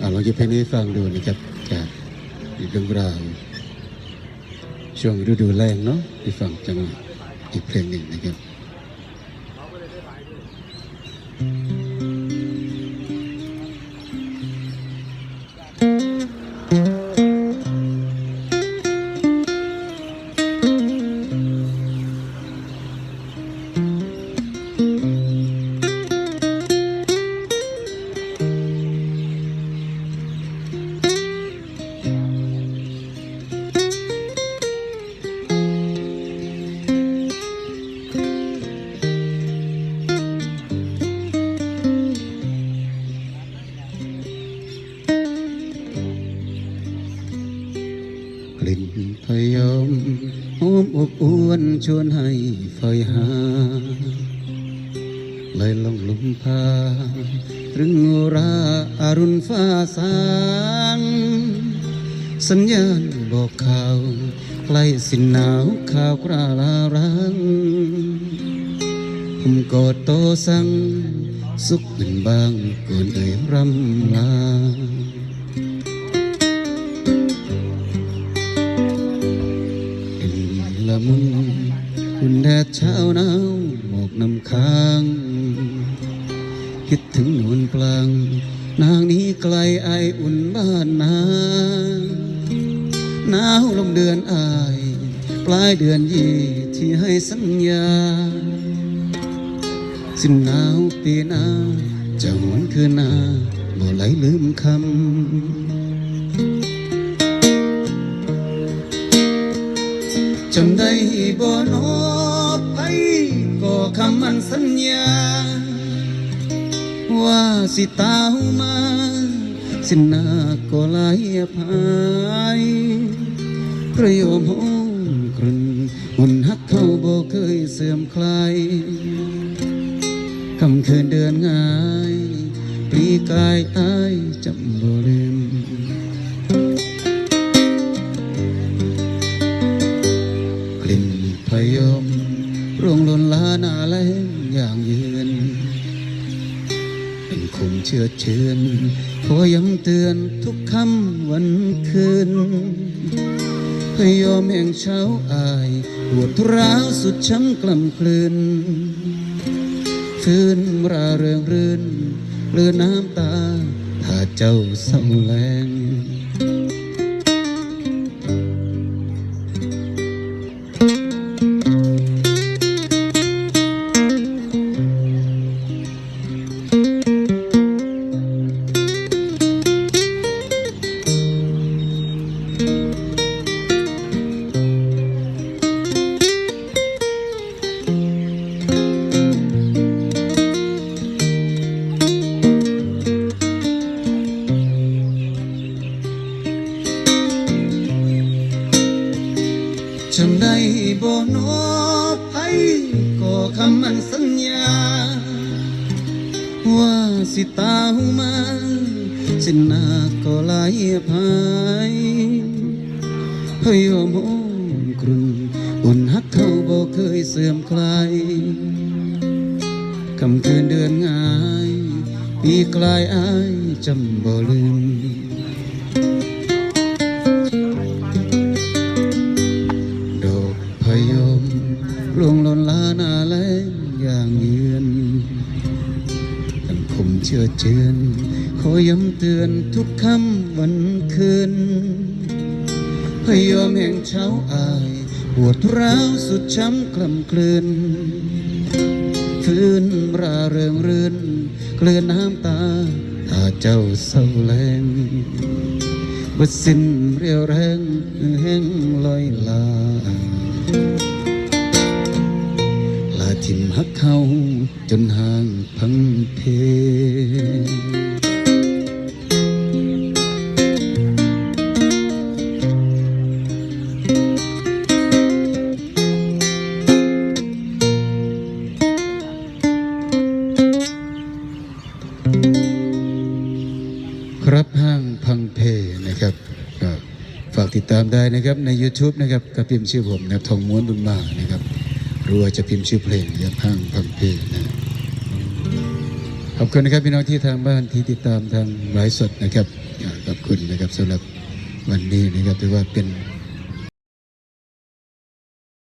อ่าลองหยิบเพลงนี้ฟังดูนะครับจากเรื่องราวช่วงฤดูแรงเนาะที่ฟังจังหวะอีกเพลงหนึ่งนะครับ ลิ่นพยมหอมอบอวนชวนให้ไฟหาเลยลงลุมพาตรึงโอราอารุณฟ้าสางสัญญาณบอกข่าวใกล้สิ้นหนาวข่าวกราลารังผมกอดโตสัง สุขเป็นบางก่อนเอ่ยรำลา แดดเช้าหนาวหมอกนำค้าง คิดถึงนวลปลาง นางนี้ไกลไออุ่นบ้านนาหนาวลมเดือนอาย ปลายเดือนยี่ที่ให้สัญญา สิ้นหนาวปีหน้าจะหวนคืนนาบ่ไหลลืมคำจำได้บ่นอ คำมันสัญญา ว่าสิตาวมา สินนาก็ไหลพายประโยมห้องกรุ่นหุนฮักเขาบ่เคยเสื่อมคลายคำคืนเดือนง่ายปีกายอา ร่วงหล่นลาหนาแลงอย่างยืน เป็นคงเชื่อเชื่นขอย้ำเตือนทุกคำวันคืนพยอมแห่งเช้าอายปวดร้าวสุดช้ำกล่ำกลืนฟื้นราเริงรื่นเลือน้ำตา ถ้าเจ้าเศร้าแรง บ่นอไปก็คำมันสัญญา ว่าสิตาวมาสินนาก็ไหลพายพยอมอ้อมกรุนอุ่นฮักเขาบ่เคยเสื่อมคลายคำคืนเดือนง่าย ปีกลายอายจำบ่ลืม พยมร่วงหล่นลานาแลงอย่างเยือนยังคมเชื่อเจือนขอย้ำเตือนทุกคำวันคืนพยอมแห่งเช้าอายปวดร้าวสุดช้ำกล่ำกลืนฟื้นราเริงรื่นเกลือนน้ำตาถ้าเจ้าเศร้าแรงบดสิ้นเรียวแรงแห้งลอยลา ลาทิมหักเขาจนห่างพังเพ ติดตามได้นะครับใน YouTube นะครับก็พิมพ์ชื่อผมนะครับทองม้วนบุญมานะครับหรือว่าจะพิมพ์ชื่อเพลงนะครับพังพังเพนะขอบคุณนะครับพี่น้องที่ทางบ้านที่ติดตามทางไลฟ์สดนะครับขอบคุณนะครับสำหรับวันนี้นะครับถือว่าเป็น